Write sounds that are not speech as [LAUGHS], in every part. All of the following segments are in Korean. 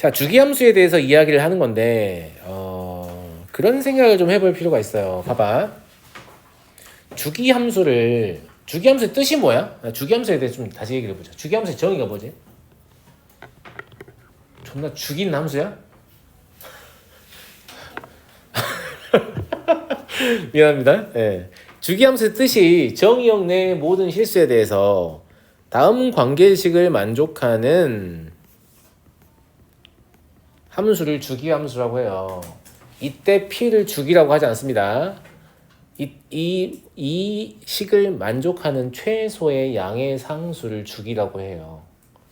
자, 주기함수에 대해서 이야기를 하는 건데, 어, 그런 생각을 좀 해볼 필요가 있어요. 봐봐. 주기함수를, 주기함수의 뜻이 뭐야? 나 주기함수에 대해서 좀 다시 얘기를 해보자. 주기함수의 정의가 뭐지? 존나 죽인 함수야? [LAUGHS] 미안합니다. 예. 주기함수의 뜻이 정의역 내 모든 실수에 대해서 다음 관계식을 만족하는 함수를 주기 함수라고 해요. 이때 p를 주기라고 하지 않습니다. 이, 이, 이 식을 만족하는 최소의 양의 상수를 주기라고 해요.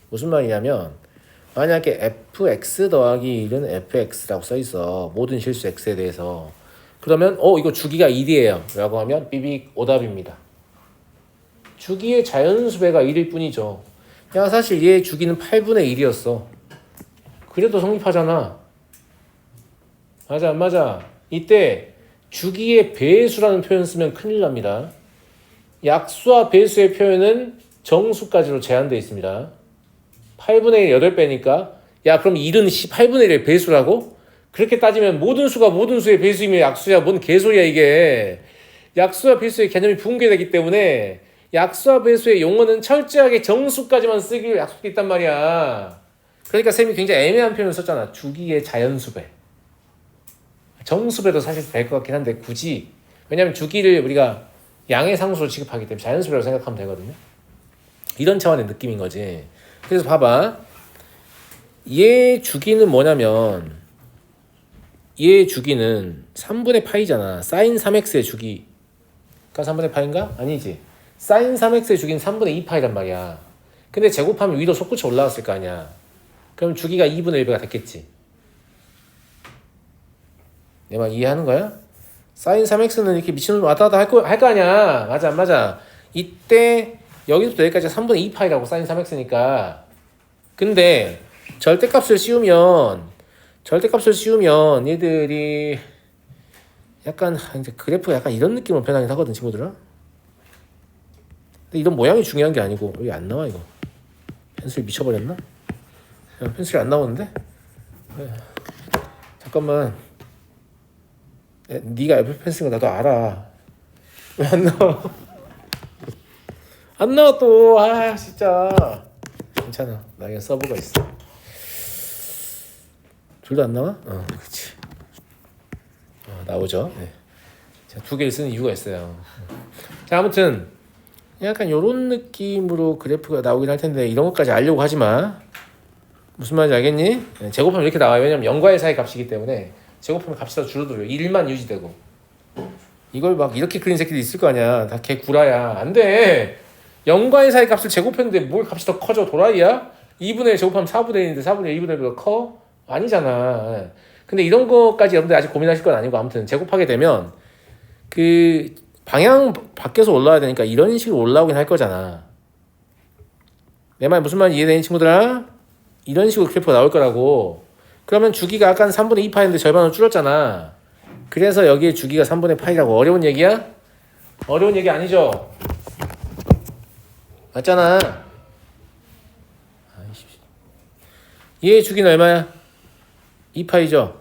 무슨 말이냐면 만약에 fx 더하기 1은 fx라고 써 있어. 모든 실수 x에 대해서. 그러면 어 이거 주기가 1이에요. 라고 하면 삐빅 오답입니다. 주기의 자연수배가 1일 뿐이죠. 야 사실 얘 주기는 8분의 1이었어. 그래도 성립하잖아. 맞아 안 맞아? 이때 주기의 배수라는 표현 쓰면 큰일 납니다. 약수와 배수의 표현은 정수까지로 제한되어 있습니다. 8분의 1 8배니까 야 그럼 1은 8분의 1의 배수라고? 그렇게 따지면 모든 수가 모든 수의 배수이면 약수야 뭔 개소리야 이게 약수와 배수의 개념이 붕괴되기 때문에 약수와 배수의 용어는 철저하게 정수까지만 쓰기로 약속돼 있단 말이야 그러니까 쌤이 굉장히 애매한 표현을 썼잖아 주기의 자연수배 정수배도 사실 될 것 같긴 한데 굳이 왜냐하면 주기를 우리가 양의 상수로 취급하기 때문에 자연수배라고 생각하면 되거든요 이런 차원의 느낌인 거지 그래서 봐봐 얘 주기는 뭐냐면 얘 주기는 3분의 파이잖아. 사인 3x의 주기가 3분의 파인가? 아니지. 사인 3x의 주기는 3분의 2파이란 말이야. 근데 제곱하면 위로 솟구쳐 올라왔을 거 아니야. 그럼 주기가 2분의 1배가 됐겠지. 내 말 이해하는 거야? 사인 3x는 이렇게 미친놈 왔다 갔다 할 거, 할 거 아니야. 맞아, 안 맞아. 이때 여기부터 여기까지 3분의 2파이라고 사인 3x니까. 근데 절대값을 씌우면 절대값을 씌우면 얘들이 약간 이제 그래프가 약간 이런 느낌으로 변하긴 하거든 친구들아. 근데 이런 모양이 중요한 게 아니고 여기 안 나와 이거. 펜슬 미쳐버렸나? 야, 펜슬이 안 나오는데? 에, 잠깐만. 에, 네가 애플 거 나도 알아. 왜 안 나와? 안 나와 또. 아 진짜. 괜찮아. 나 그냥 서버가 있어. 둘 다 안 나와? 어, 그렇지. 어, 나오죠. 네. 자, 두 개를 쓰는 이유가 있어요. 자, 아무튼 약간 요런 느낌으로 그래프가 나오긴 할 텐데 이런 것까지 알려고 하지 마. 무슨 말인지 알겠니? 네, 제곱하면 이렇게 나와요. 왜냐면 0과의 사이 값이기 때문에 제곱하면 값이 더 줄어들어요. 1만 유지되고. 이걸 막 이렇게 그린 새끼들 있을 거 아니야. 다 개 구라야. 안 돼. 0과의 사이 값을 제곱했는데 뭘 값이 더 커져? 도라이야? 2분의 1 제곱하면 4분의 1인데 4분의 1, 2분의 1보다 커? 아니잖아. 근데 이런 것까지 여러분들 아직 고민하실 건 아니고 아무튼 제곱하게 되면 그 방향 밖에서 올라와야 되니까 이런 식으로 올라오긴 할 거잖아. 내 말 무슨 말인지 이해되니 친구들아? 이런 식으로 그래프가 나올 거라고. 그러면 주기가 아까 3분의 2파인데 절반으로 줄었잖아. 그래서 여기에 주기가 3분의 파이라고 어려운 얘기야? 어려운 얘기 아니죠? 맞잖아. 아이씨. 얘 주기는 얼마야? 2파이죠.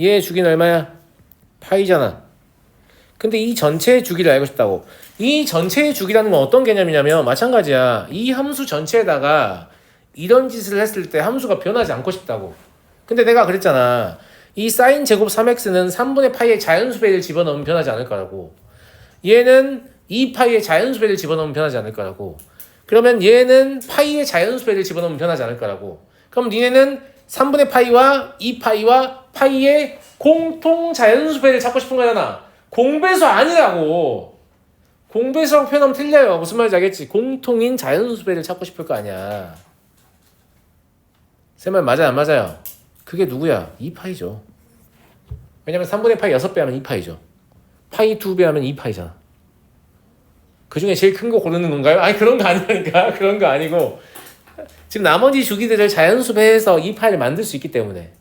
얘 주기는 얼마야? 파이잖아. 근데 이 전체의 주기를 알고 싶다고. 이 전체의 주기라는 건 어떤 개념이냐면 마찬가지야. 이 함수 전체에다가 이런 짓을 했을 때 함수가 변하지 않고 싶다고. 근데 내가 그랬잖아. 이 사인 제곱 3x는 3분의 파이의 자연수배를 집어넣으면 변하지 않을 거라고. 얘는 2파이의 자연수배를 집어넣으면 변하지 않을 거라고. 그러면 얘는 파이의 자연수배를 집어넣으면 변하지 않을 거라고. 그럼 니네는 3분의 파이와 2파이와 파이의 공통 자연수배를 찾고 싶은 거잖아. 공배수 아니라고. 공배수라고 표현하면 틀려요. 무슨 말인지 알겠지? 공통인 자연수배를 찾고 싶을 거 아니야. 쌤말 맞아요? 안 맞아요? 그게 누구야? 2파이죠. 왜냐면 3분의 파이 6배 하면 2파이죠. 파이 2배 하면 2파이잖아. 그 중에 제일 큰 거 고르는 건가요? 아니 그런 거 아니라니까. [LAUGHS] 그런 거 아니고 지금 나머지 주기들을 자연수배해서 2파이를 만들 수 있기 때문에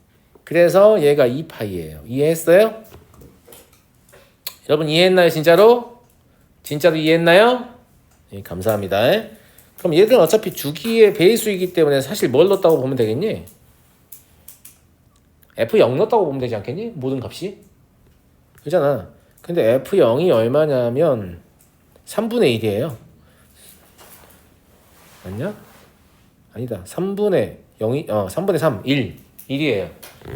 그래서 얘가 2파이예요. 이해했어요? 여러분 이해했나요? 진짜로? 진짜로 이해했나요? 예, 감사합니다. 그럼 얘들은 어차피 주기의 배수이기 때문에 사실 뭘 넣었다고 보면 되겠니? F0 넣었다고 보면 되지 않겠니? 모든 값이 그잖아 근데 F0이 얼마냐면 3분의 1이에요 맞냐? 아니다 3분의 0이 어 3분의 3 1 1이에요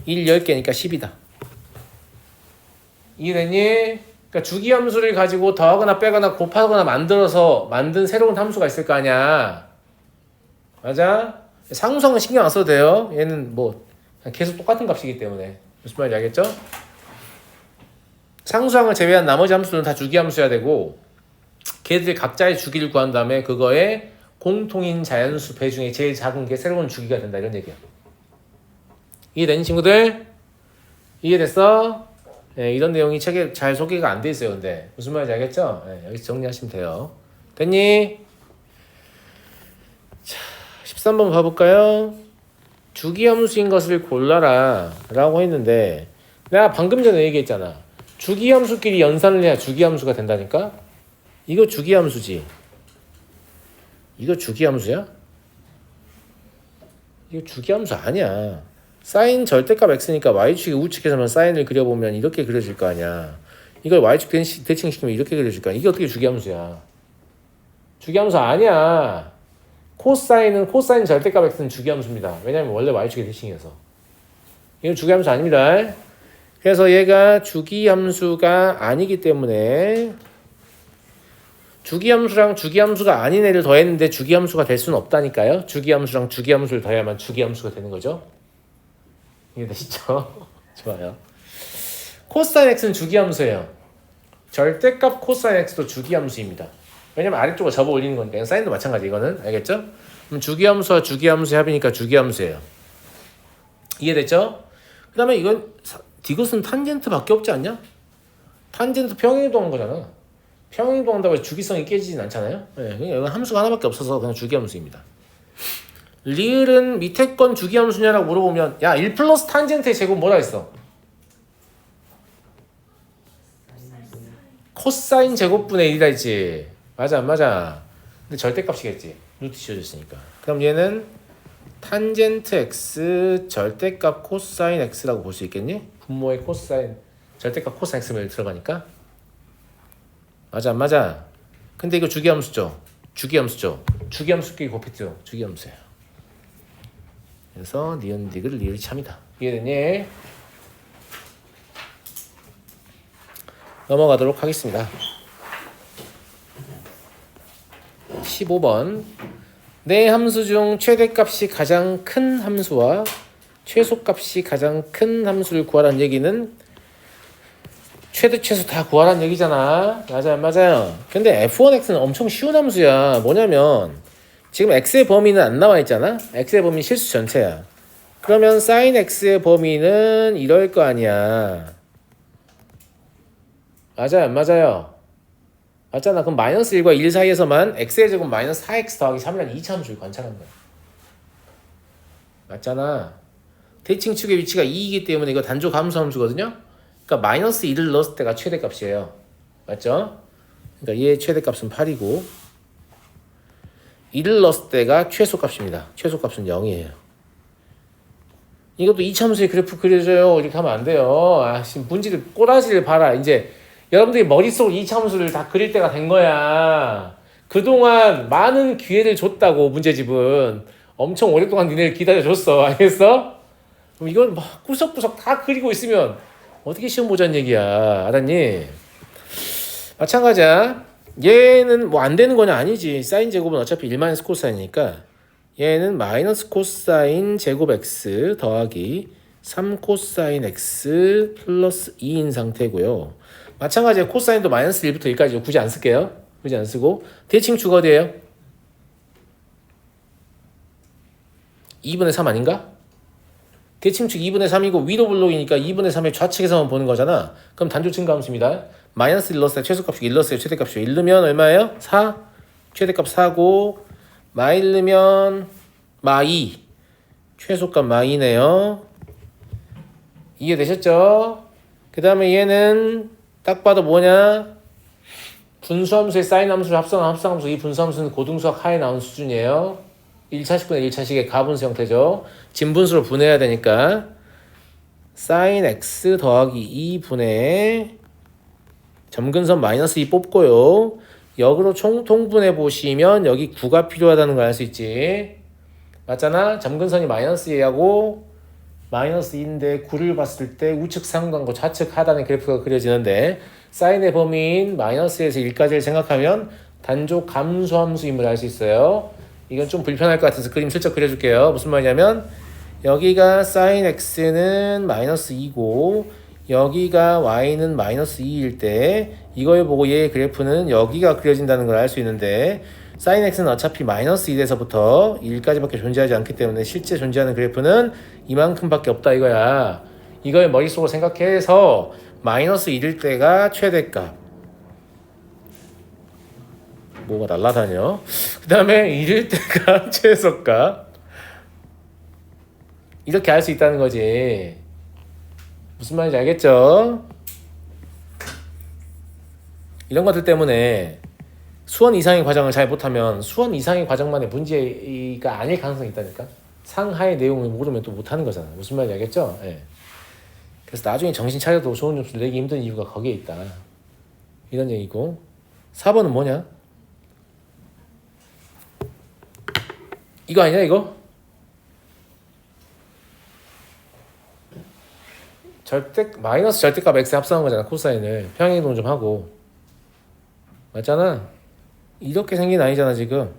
1 10개니까 10이다 이해됐니? 그러니까 주기함수를 가지고 더하거나 빼거나 곱하거나 만들어서 만든 새로운 함수가 있을 거 아니야 맞아? 상수항은 신경 안 써도 돼요 얘는 뭐 계속 똑같은 값이기 때문에 무슨 말인지 알겠죠? 상수항을 제외한 나머지 함수는 다 주기함수여야 되고 걔들 각자의 주기를 구한 다음에 그거에 공통인 자연수 배 중에 제일 작은 게 새로운 주기가 된다 이런 얘기야. 이해되니 친구들? 이해됐어? 네, 이런 내용이 책에 잘 소개가 안 돼 있어요. 근데 무슨 말인지 알겠죠? 네, 여기서 정리하시면 돼요. 됐니? 자, 13번 봐볼까요? 주기함수인 것을 골라라 라고 했는데 내가 방금 전에 얘기했잖아. 주기함수끼리 연산을 해야 주기함수가 된다니까? 이거 주기함수지. 이거 주기함수야? 이거 주기함수 아니야. 사인 절대값 x니까 y축이 우측에서만 사인을 그려보면 이렇게 그려질 거 아니야. 이걸 y축 대칭- 대칭시키면 이렇게 그려질 거 아니야. 이게 어떻게 주기함수야? 주기함수 아니야. 코사인은 코사인 절대값 x는 주기함수입니다. 왜냐면 원래 y축의 대칭이어서. 이건 주기함수 아닙니다. 그래서 얘가 주기함수가 아니기 때문에 주기함수랑 주기함수가 아닌 애를 더했는데 주기함수가 될 수는 없다니까요. 주기함수랑 주기함수를 더해야만 주기함수가 되는 거죠. 이해되시죠? [LAUGHS] 좋아요. 코사인 x는 주기함수예요. 절대값 코사인 x도 주기함수입니다. 왜냐면 아래쪽으로 접어 올리는 거니까 사인도 마찬가지 이거는 알겠죠? 그럼 주기함수와 주기함수의 합이니까 주기함수예요. 이해됐죠? 그 다음에 이건 사- 디귿은 탄젠트밖에 없지 않냐? 탄젠트 평행이동한 거잖아. 평행이동한다고 주기성이 깨지진 않잖아요. 네, 그냥 이건 함수가 하나밖에 없어서 그냥 주기함수입니다. 리을은 밑에 건 주기함수냐라고 물어보면 야 1 플러스 탄젠트의 제곱 뭐라 했어? 코사인 제곱분의 1이라 했지. 맞아 안 맞아. 근데 절대값이겠지. 루트 씌워줬으니까. 그럼 얘는 탄젠트 x 절대값 코사인 x라고 볼 수 있겠니? 분모의 코사인 절대값 코사인 x면 들어가니까 맞아 안 맞아 근데 이거 주기함수죠 주기함수죠 주기함수끼리 곱했죠 주기함수예요 그래서 니은 디귿 리을 참이다 이해됐니? 넘어가도록 하겠습니다 15번 내 함수 중 최대값이 가장 큰 함수와 최소값이 가장 큰 함수를 구하라는 얘기는 최대 최소 다 구하라는 얘기잖아. 맞아요, 맞아요. 근데 f1x는 엄청 쉬운 함수야. 뭐냐면 지금 x의 범위는 안 나와 있잖아. x의 범위 실수 전체야. 그러면 sin x의 범위는 이럴 거 아니야. 맞아요, 안 맞아요? 맞잖아. 그럼 마이너스 1과 1 사이에서만 x의 제곱 마이너스 4x 더하기 3이라는 2차 함수를 관찰한 거야. 맞잖아. 대칭 축의 위치가 2이기 때문에 이거 단조 감수 함수거든요. 그러니까 마이너스 1을 넣었을 때가 최대값이에요. 맞죠? 그러니까 얘의 최대값은 8이고 1을 넣었을 때가 최소값입니다. 최소값은 0이에요. 이것도 이차함수의 그래프 그려줘요. 이렇게 하면 안 돼요. 아, 지금 문제를 꼬라지를 봐라. 이제 여러분들이 머릿속으로 이차함수를 다 그릴 때가 된 거야. 그동안 많은 기회를 줬다고 문제집은 엄청 오랫동안 니네를 기다려줬어. [LAUGHS] 알겠어? 그럼 이걸 막 구석구석 다 그리고 있으면 어떻게 시험 보자는 얘기야. 알았니? 마찬가지야. 얘는 뭐 안 되는 거냐 아니지. 사인 제곱은 어차피 1 마이너스 코사인이니까 얘는 마이너스 코사인 제곱 x 더하기 3 코사인 x 플러스 2인 상태고요. 마찬가지로 코사인도 마이너스 1부터 1까지 굳이 안 쓸게요. 굳이 안 쓰고 대칭 축 어디예요? 2분의 3 아닌가? 대칭축 2분의 3이고 위로 블록이니까 2분의 3의 좌측에서만 보는 거잖아. 그럼 단조 증가함수입니다. 마이너스 1 넣었어요. 최소값이 1 넣었어요. 최대값이 1 넣으면 얼마예요? 4. 최대값 4고 마 1 넣으면 마 2. 최소값 마 2네요. 이해되셨죠? 그 다음에 얘는 딱 봐도 뭐냐? 분수함수의 사인 함수를 합성한 합성함수 이 분수함수는 고등수학 하에 나온 수준이에요. 1차식분의 1차식의 가분수 형태죠. 진분수로 분해해야 되니까 사인 x 더하기 2분의 점근선 마이너스 2 뽑고요. 역으로 총통분해 보시면 여기 9가 필요하다는 걸 알 수 있지. 맞잖아? 점근선이 마이너스 2하고 마이너스 2인데 9를 봤을 때 우측 상단과 좌측 하단의 그래프가 그려지는데 사인의 범위인 마이너스에서 1까지를 생각하면 단조 감소 함수임을 알 수 있어요. 이건 좀 불편할 것 같아서 그림 슬쩍 그려줄게요. 무슨 말이냐면 여기가 사인 x는 마이너스 2고 여기가 y는 마이너스 2일 때 이걸 보고 얘의 그래프는 여기가 그려진다는 걸 알 수 있는데 사인 x는 어차피 마이너스 1에서부터 1까지밖에 존재하지 않기 때문에 실제 존재하는 그래프는 이만큼밖에 없다 이거야. 이걸 머릿속으로 생각해서 마이너스 1일 때가 최대값. 뭐가 날라다녀? 그 다음에 1일 때가 [LAUGHS] 최소값. 이렇게 알 수 있다는 거지. 무슨 말인지 알겠죠? 이런 것들 때문에 수원 이상의 과정을 잘 못하면 수원 이상의 과정만의 문제가 아닐 가능성이 있다니까. 상하의 내용을 모르면 또 못하는 거잖아. 무슨 말인지 알겠죠? 예. 그래서 나중에 정신 차려도 좋은 점수를 내기 힘든 이유가 거기에 있다. 이런 얘기고. 4번은 뭐냐? 이거 아니야 이거? 절대 마이너스 절대값 x 합성한 거잖아 코사인을. 평행이동 좀 하고. 맞잖아? 이렇게 생긴 아니잖아 지금.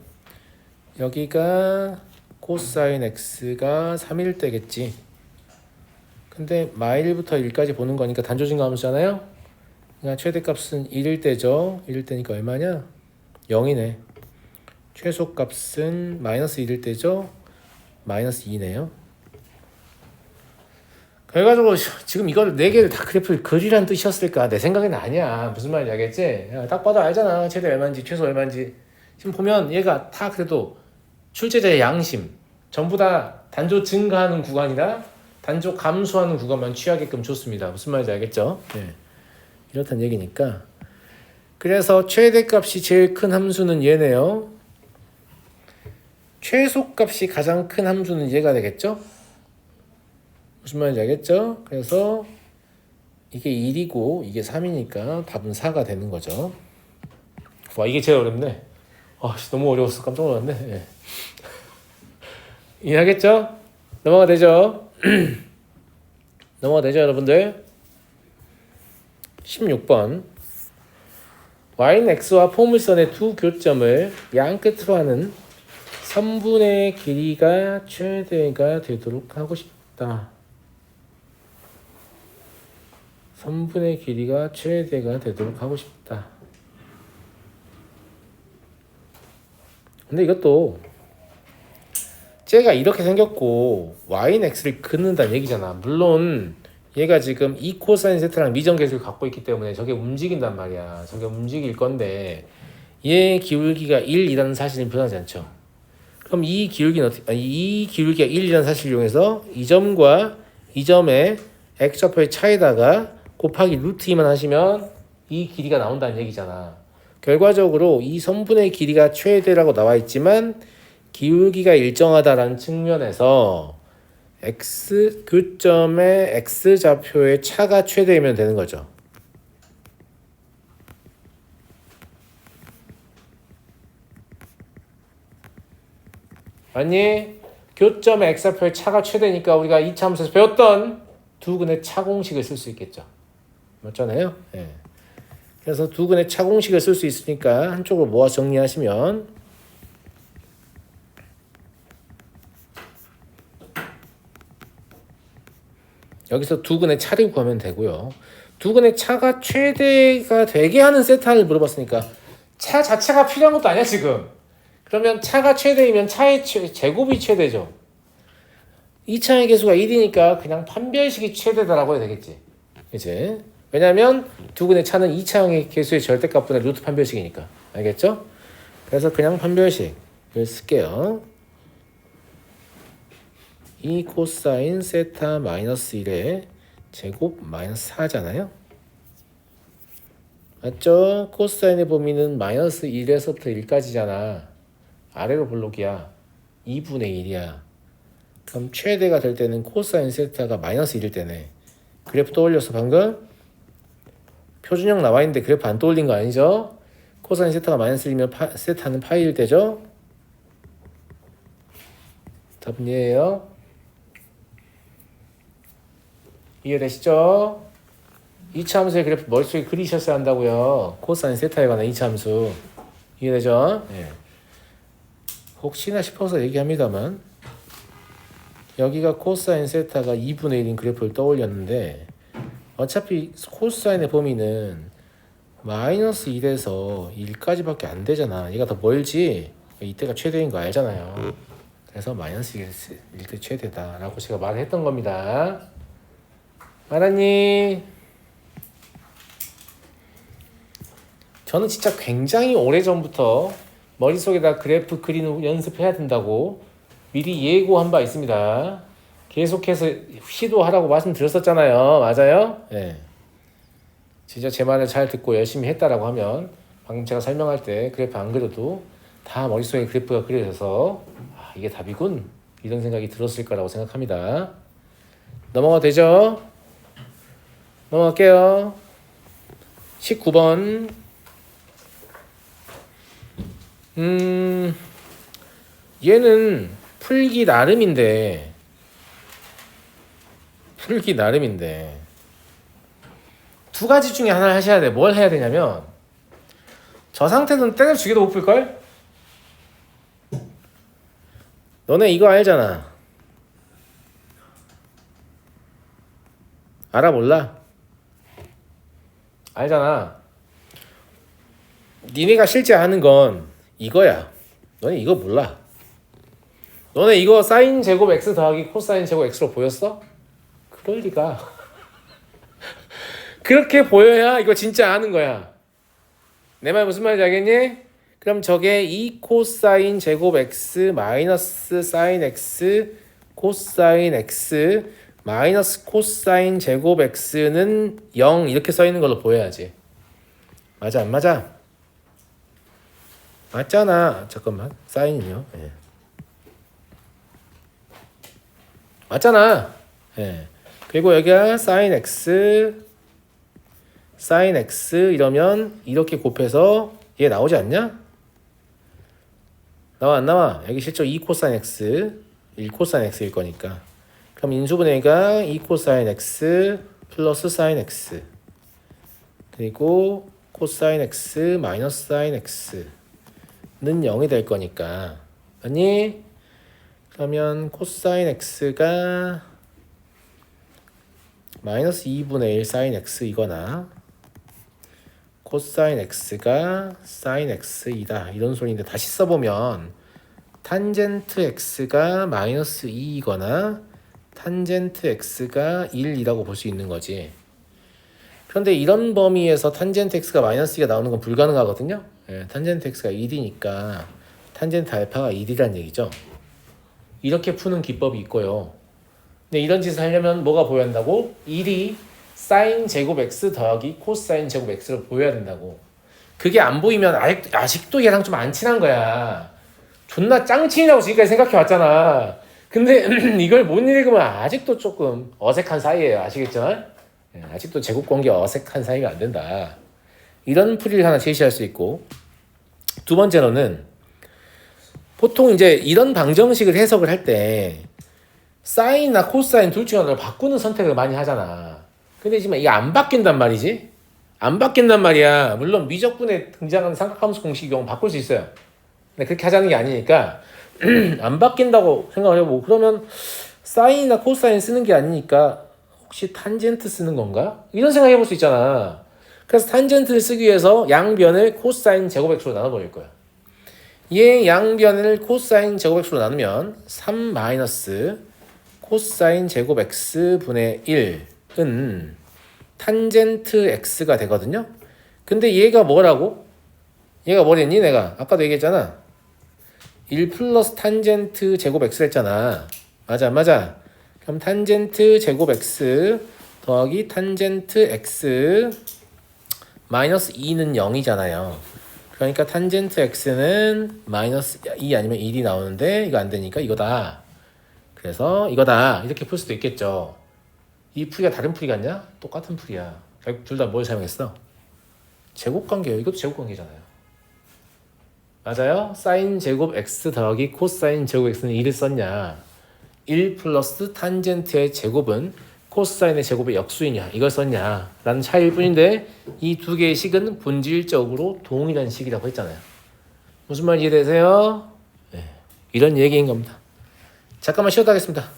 여기가 코사인 x가 3일 때겠지. 근데 마일부터 1까지 보는 거니까 단조증가 함수잖아요? 그러니까 최대값은 1일 때죠. 1일 때니까 얼마냐? 0이네. 최소값은 마이너스 1일 때죠. 마이너스 2네요 그래가지고 지금 이걸 네 개를 다 그래프를 그리란 뜻이었을까? 내 생각에는 아니야. 무슨 말인지 알겠지? 야, 딱 봐도 알잖아. 최대 얼마인지 최소 얼마인지. 지금 보면 얘가 다 그래도 출제자의 양심. 전부 다 단조 증가하는 구간이라 단조 감소하는 구간만 취하게끔 줬습니다. 무슨 말인지 알겠죠? 네. 이렇단 얘기니까. 그래서 최대값이 제일 큰 함수는 얘네요. 최소값이 가장 큰 함수는 얘가 되겠죠 무슨 말인지 알겠죠? 그래서 이게 1이고 이게 3이니까 답은 4가 되는 거죠. 와 이게 제일 어렵네. 아 너무 어려웠어 깜짝 놀랐네. 예. [LAUGHS] 이해하겠죠? 넘어가 되죠? [CLEARS THROAT] 넘어가 되죠 여러분들? 16번 y는 x와 포물선의 두 교점을 양 끝으로 하는 선분의 길이가 최대가 되도록 하고 싶다. 선분의 길이가 최대가 되도록 하고 싶다. 근데 이것도 쟤가 이렇게 생겼고 y는 x를 긋는다는 얘기잖아. 물론 얘가 지금 2 코사인 세트랑 미정계수를 갖고 있기 때문에 저게 움직인단 말이야. 저게 움직일 건데 얘 기울기가 1이라는 사실은 변하지 않죠. 그럼 이 기울기는 어떻게 이 기울기가 1이라는 사실을 이용해서 이 점과 이 점의 x좌표의 차에다가 곱하기 루트 2만 하시면 이 길이가 나온다는 얘기잖아. 결과적으로 이 선분의 길이가 최대라고 나와 있지만 기울기가 일정하다라는 측면에서 x 교점의 x 좌표의 차가 최대이면 되는 거죠. 아니 교점의 x 좌표의 차가 최대니까 우리가 2차 함수에서 배웠던 두 근의 차 공식을 쓸 수 있겠죠. 맞잖아요. 예. 그래서 두 근의 차 공식을 쓸 수 있으니까 한쪽으로 모아 정리하시면 여기서 두 근의 차를 구하면 되고요. 두 근의 차가 최대가 되게 하는 세타를 물어봤으니까 차 자체가 필요한 것도 아니야 지금. 그러면 차가 최대이면 차의 최, 제곱이 최대죠. 이 차의 개수가 1이니까 그냥 판별식이 최대다라고 해야 되겠지. 이제 왜냐하면 두 근의 차는 2차형의 개수의 절대값분의 루트 판별식이니까 알겠죠? 그래서 그냥 판별식을 쓸게요. 2 코사인 세타 마이너스 1의 제곱 마이너스 4잖아요. 맞죠? 코사인의 범위는 마이너스 1에서부터 1까지잖아. 아래로 볼록이야. 2분의 1이야. 그럼 최대가 될 때는 코사인 세타가 마이너스 1일 때네. 그래프 떠올렸어 방금? 표준형 나와 있는데 그래프 안 떠올린 거 아니죠? 코사인 세타가 마이너스 1이면 파, 세타는 파이일 때죠? 답은 얘예요. 이해되시죠? 이차 함수의 그래프 머릿속에 그리셨어야 한다고요. 코사인 세타에 관한 이차 함수. 이해되죠? 예. 혹시나 싶어서 얘기합니다만 여기가 코사인 세타가 2분의 1인 그래프를 떠올렸는데 어차피 코사인의 범위는 마이너스 1에서 1까지밖에 안 되잖아. 얘가 더 멀지? 이때가 최대인 거 알잖아요. 그래서 마이너스 1, 때 최대다라고 제가 말을 했던 겁니다. 알았니? 저는 진짜 굉장히 오래전부터 머릿속에다 그래프 그리는 연습해야 된다고 미리 예고한 바 있습니다. 계속해서 시도하라고 말씀드렸었잖아요. 맞아요? 예. 진짜 제 말을 잘 듣고 열심히 했다라고 하면 방금 제가 설명할 때 그래프 안 그려도 다 머릿속에 그래프가 그려져서 아, 이게 답이군 이런 생각이 들었을 거라고 생각합니다. 넘어가 되죠? 넘어갈게요. 19번 음 얘는 풀기 나름인데 풀기 나름인데 두 가지 중에 하나를 하셔야 돼. 뭘 해야 되냐면 저 상태는 때려 죽여도 못 풀걸? 너네 이거 알잖아. 알아 몰라? 알잖아. 니네가 실제 하는 건 이거야. 너네 이거 몰라. 너네 이거 사인 제곱 x 더하기 코사인 제곱 x로 보였어? 그럴 리가. 그렇게 보여야 이거 진짜 아는 거야. 내 말 무슨 말인지 알겠니? 그럼 저게 2 코사인 제곱 x 마이너스 사인 x 코사인 x 마이너스 코사인 제곱 x는 0 이렇게 써 있는 걸로 보여야지. 맞아 안 맞아? 맞잖아. 잠깐만. 사인이요. 예. 맞잖아. 예. 그리고 여기가 사인 x 사인 x 이러면 이렇게 곱해서 얘 나오지 않냐? 나와 안 나와? 여기 실제 2 코사인 x 1 코사인 x일 거니까 그럼 인수분해가 2 코사인 x 플러스 사인 x 그리고 코사인 x 마이너스 사인 x는 0이 될 거니까 아니 그러면 코사인 x가 마이너스 2분의 1 사인 x이거나 코사인 x가 사인 x이다. 이런 소리인데 다시 써보면 탄젠트 x가 마이너스 2이거나 탄젠트 x가 1이라고 볼 수 있는 거지. 그런데 이런 범위에서 탄젠트 x가 마이너스 2가 나오는 건 불가능하거든요. 예, 탄젠트 x가 1이니까 탄젠트 알파가 1이란 얘기죠. 이렇게 푸는 기법이 있고요 근데 이런 짓을 하려면 뭐가 보여야 한다고? 1이 사인 제곱 x 더하기 코사인 제곱 x로 보여야 된다고. 그게 안 보이면 아직, 아직도 얘랑 좀 안 친한 거야. 존나 짱친이라고 지금까지 생각해 왔잖아. 근데 [CLEARS THROAT] 이걸 못 읽으면 아직도 조금 어색한 사이예요. 아시겠죠? 예, 아직도 제곱 관계 어색한 사이가 안 된다. 이런 풀이를 하나 제시할 수 있고 두 번째로는 보통 이제 이런 방정식을 해석을 할때 사인이나 코사인 둘 중에 하나를 바꾸는 선택을 많이 하잖아. 근데 지금 이게 안 바뀐단 말이지? 안 바뀐단 말이야. 물론 미적분에 등장하는 삼각함수 공식 경우 바꿀 수 있어요. 근데 그렇게 하자는 게 아니니까 [CLEARS THROAT] 안 바뀐다고 생각을 해보고 그러면 사인이나 코사인 쓰는 게 아니니까 혹시 탄젠트 쓰는 건가? 이런 생각 해볼 수 있잖아. 그래서 탄젠트를 쓰기 위해서 양변을 코사인 제곱 x로 나눠버릴 거야. 얘 양변을 코사인 제곱 x로 나누면 3 마이너스 코사인 제곱 x 분의 1은 탄젠트 x가 되거든요. 근데 얘가 뭐라고? 얘가 뭐랬니 내가? 아까도 얘기했잖아. 1 플러스 탄젠트 제곱 x 했잖아. 맞아 맞아. 그럼 탄젠트 제곱 x 더하기 탄젠트 x 마이너스 2는 0이잖아요. 그러니까 탄젠트 x는 마이너스 2 아니면 1이 나오는데 이거 안 되니까 이거다. 그래서 이거다. 이렇게 풀 수도 있겠죠. 이 풀이가 다른 풀이 같냐? 똑같은 풀이야. 결국 둘 다 뭘 사용했어? 제곱관계예요. 이것도 제곱관계잖아요. 맞아요? 사인 제곱 x 더하기 코사인 제곱 x는 1을 썼냐? 1 플러스 탄젠트의 제곱은 코사인의 제곱의 역수이냐? 이걸 썼냐? 라는 차이일 뿐인데 이 두 개의 식은 본질적으로 동일한 식이라고 했잖아요. 무슨 말 이해되세요? 네. 이런 얘기인 겁니다. 잠깐만 쉬었다 하겠습니다.